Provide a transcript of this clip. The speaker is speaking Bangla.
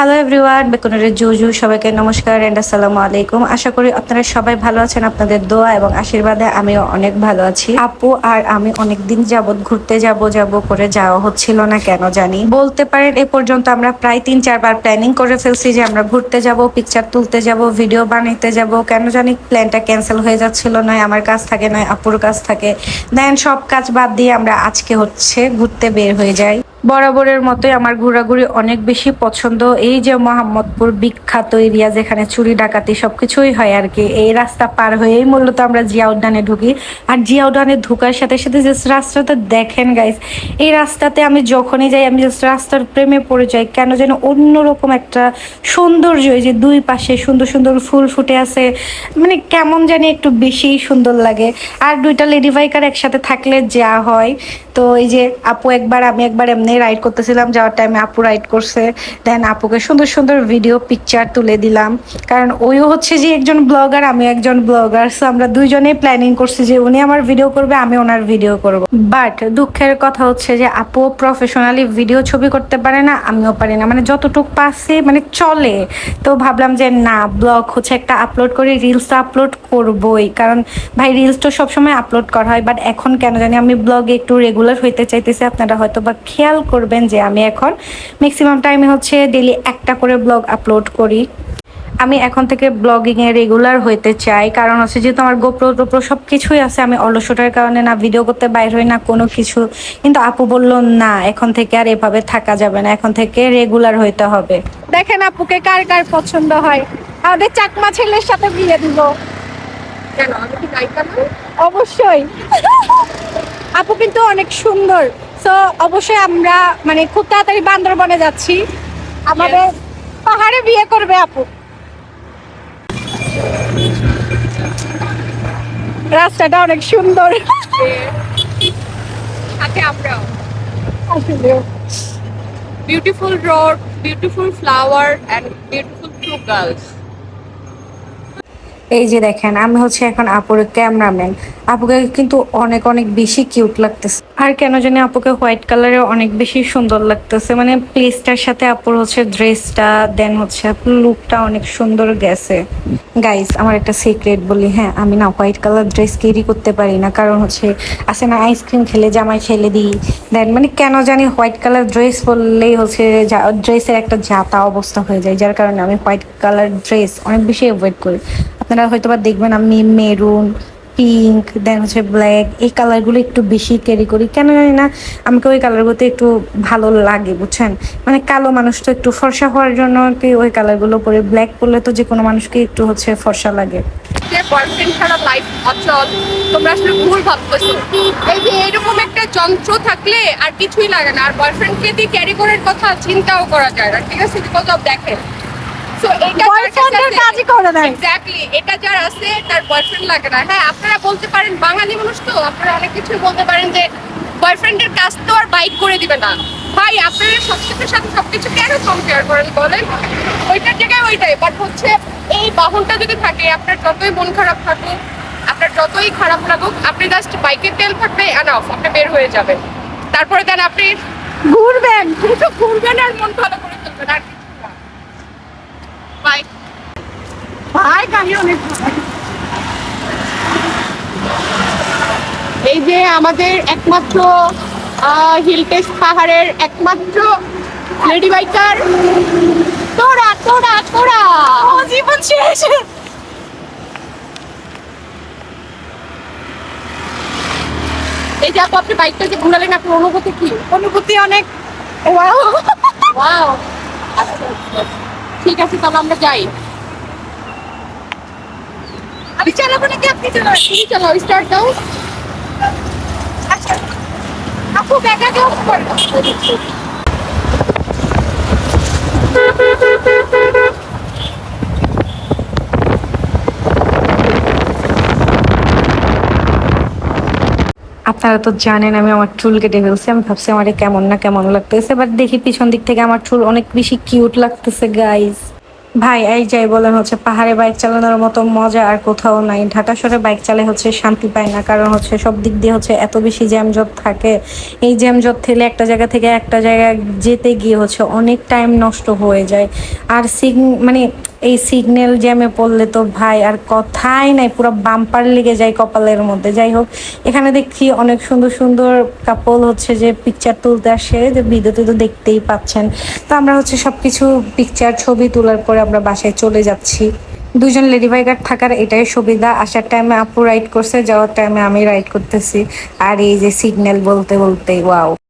হ্যালো এভরিওয়ান বেকুনের জুজু সবাইকে নমস্কার এন্ড আসসালামু আলাইকুম। আশা করি আপনারা সবাই ভালো আছেন, আপনাদের দোয়া এবং আশীর্বাদে আমিও অনেক ভালো আছি। আপু আর আমি অনেক দিন যাবত ঘুরতে যাব যাব করে যাওয়া হচ্ছিল না কেন জানি। বলতে পারেন এ পর্যন্ত আমরা প্রায় তিন চারবার প্ল্যানিং করে ফেলছি যে আমরা ঘুরতে যাব পিকচার তুলতে যাব ভিডিও বানাইতে যাব। কেন জানি প্ল্যানটা ক্যান্সেল হয়ে যাচ্ছিল, নয় আমার কাজ থাকে, নয় আপুর কাজ থাকে। দেন সব কাজ বাদ দিয়ে আমরা আজকে হচ্ছে ঘুরতে বের হয়ে যাই। বরাবরের মতোই আমার ঘোরাঘুরি অনেক বেশি পছন্দ। এই যে মোহাম্মদপুর বিখ্যাত এরিয়া যেখানে চুরি, ডাকাতি সবকিছুই হয় আর কি, এই রাস্তা পার হয়েই মূলত আমরা জিয়া উদ্যানে ঢুকি। আর জিয়া উদ্যানে ঢুকার সাথে সাথে যে রাস্তাটা দেখেন গাইস এই রাস্তাতে আমি যখনই যাই, আমি just রাস্তার প্রেমে পড়ে যাই, কেন যেন অন্যরকম একটা সৌন্দর্য যে দুই পাশে সুন্দর সুন্দর ফুল ফুটে আছে মানে কেমন জানি একটু বেশি সুন্দর লাগে। আর দুইটা লেডি বাইকার একসাথে থাকলে যা হয়। তো এই যে আপু একবার, আমি একবার এমনি রাইড করতেছিলাম, যাওয়ার টাইমে আপু রাইড করছে। দেন আপুকে সুন্দর সুন্দর ভিডিও পিকচার তুলে দিলাম। কারণ ওইও হচ্ছে যে একজন ব্লগার আমি একজন ব্লগার সো আমরা দুইজনেই প্ল্যানিং করছি যে উনি আমার ভিডিও করবে, আমি ওনার ভিডিও করব। বাট দুঃখের কথা হচ্ছে যে আপু প্রফেশনালি ভিডিও ছবি করতে পারে না, আমিও পারি না। মানে যতটুকু পাচ্ছি মানে চলে। তো ভাবলাম যে না ব্লগ হচ্ছে একটা আপলোড করে রিলস তো আপলোড করবই। কারণ ভাই রিলস তো সবসময় আপলোড করা হয় বাট এখন কেন জানি আমি ব্লগে একটু রেগুলার হইতে চাইতেছি। আপনারা হয়তো বা খেয়াল করবেন যে আমি এখন ম্যাক্সিমাম টাইমে হচ্ছে ডেলি একটা করে ব্লগ আপলোড করি। আমি এখন থেকে ব্লগিংয়ে রেগুলার হইতে চাই কারণ হচ্ছে যেহেতু আমার গোপ্রো টোপ্রো সব কিছুই আছে আমি অলসটার কারণে না ভিডিও করতে বাইর হই না কোনো কিছু। কিন্তু আপু বলল না এখন থেকে আর এভাবে থাকা যাবে না এখন থেকে রেগুলার হইতে হবে। দেখেন আপুকে কার কার পছন্দ হয়। আমাদের চাকমা ছেলের সাথে বিয়ে দিব। কেন? আমি কি অবশ্যই। আপু কিন্তু অনেক সুন্দর। তো অবশ্যই আমরা মানে খুব তাড়াতাড়ি বান্দরবনে যাচ্ছি। আমাদের পাহাড়ে বিয়ে করবে আপু। রাস্তাটা অনেক সুন্দর। সাথে আমরাও। Beautiful road beautiful flower and beautiful two girls এই যে দেখেন, আমি হচ্ছে এখন আপুর ক্যামেরাম্যান। আপুকে কিন্তু অনেক অনেক বেশি কিউট লাগতেছে। আর কেন জানি আপুকে হোয়াইট কালারে অনেক বেশি সুন্দর লাগতেছে। মানে প্লেসটার সাথে আপুর হচ্ছে ড্রেসটা দেন হচ্ছে আপুর লুকটা অনেক সুন্দর গেছে। গাইস আমার একটা সিক্রেট বলি হ্যাঁ আমি না হোয়াইট কালার ড্রেস ক্যারি করতে পারি না। কারণ হচ্ছে আছে না আইসক্রিম খেলে, জামাই খেলে দিই। দেন মানে কেন জানি হোয়াইট কালার ড্রেস পরলেই হচ্ছে ড্রেসের একটা জাতা অবস্থা হয়ে যায়। যার কারণে আমি হোয়াইট কালার ড্রেস অনেক বেশি অ্যাভয়েড করি। আপনারা হয়তো বা দেখবেন আমি মেরুন পিঙ্ক দেন হচ্ছে ব্ল্যাক এই কালারগুলো একটু বেশি ক্যারি করি। কেন জানি না, আমাকে ওই কালারগুলোতে একটু ভালো লাগে, বুঝছেন? মানে কালো মানুষ তো একটু ফর্সা হওয়ার জন্য কি ওই কালারগুলো পরে ব্ল্যাক পরলে তো যে কোনো মানুষকে একটু হচ্ছে ফর্সা লাগে। বয়ফ্রেন্ড ছাড়া লাইফ অচল, তোমরা আসলে ভুল এরকম একটা যন্ত্র থাকলে আর কিছুই লাগে না। আর বয়ফ্রেন্ডকে দিয়ে ক্যারি করার কথা চিন্তাও করা যায় না, ঠিক আছে? দেখেন সো এটা বয়ফ্রেন্ডের কাজই করে দেয় এক্স্যাক্টলি এটা যার আছে তার বয়ফ্রেন্ড লাগে না। হ্যাঁ আপনারা বলতে পারেন বাঙালি মানুষ তো আপনারা অনেক কিছু বলতে পারেন যে বয়ফ্রেন্ডের কাজ তো আর বাইক করে দিবে না। ভাই আপনারা সবকিছুর সাথে সবকিছু কেন কম্পেয়ার করেন বলেন? ওইটার জায়গায় ওইটাই বাট হচ্ছে এই বাহনটা যদি থাকে আপনার যতই মন খারাপ থাকুক আপনার যতই খারাপ লাগুক আপনি জাস্ট বাইকের তেল থাকবে এনাফ আপনি বের হয়ে যাবেন। তারপরে দেন আপনি ঘুরবেন ঘুরবেন আর মন ভালো করে ফেলবেন আর কিছু না বাই ভাই গাড়ি অনেক ভালো। এই যে আমাদের একমাত্র হিল টেস্ট পাহাড়ের একমাত্র লেডি বাইকার তোরা তোরা তোরা! জীবন শেষ। এই যে আপু আপনি বাইকটা যে ঘুরালেন আপনার অনুভূতি কি? অনুভূতি অনেক। ওয়াও ওয়াও ঠিক আছে তাহলে আমরা যাই। আমি চালাবো নাকি আপনি চালাবেন তুমি চলো স্টার্ট দাও। আচ্ছা। আপু করে। আপনারা তো জানেন আমি আমার চুল কেটে ফেলছি। আমি ভাবছি আমার কেমন না কেমন লাগতেছে বাট দেখি পিছন দিক থেকে আমার চুল অনেক বেশি কিউট লাগতেছে গাইস ভাই, এই যাই বলেন হচ্ছে পাহাড়ে বাইক চালানোর মতো মজা আর কোথাও নাই। ঢাকা শহরে বাইক চালে হচ্ছে শান্তি পায় না, কারণ হচ্ছে সব দিক দিয়ে হচ্ছে এত বেশি জ্যামজট থাকে। এই জ্যামজট থেকে একটা জায়গা থেকে একটা জায়গায় যেতে গিয়ে হচ্ছে অনেক টাইম নষ্ট হয়ে যায়। আর সিগ মানে এই সিগন্যাল জ্যামে পড়লে তো ভাই আর কথাই নাই, পুরো বাম্পার লেগে যায় কপালের মধ্যে। যাই হোক, এখানে দেখছি অনেক সুন্দর সুন্দর কাপল হচ্ছে যে পিকচার তুলতে আসে, যে ভিডিওতে তো দেখতেই পাচ্ছেন। তো আমরা হচ্ছে সবকিছু পিকচার ছবি তোলার পরে আমরা বাসায় চলে যাচ্ছি। দুজন লেডি বাইকার থাকার এটাই সুবিধা। আসার টাইমে আপু রাইড করছে, যাওয়ার টাইমে আমি রাইড করতেছি। আর এই যে সিগন্যাল বলতে বলতে ওয়াও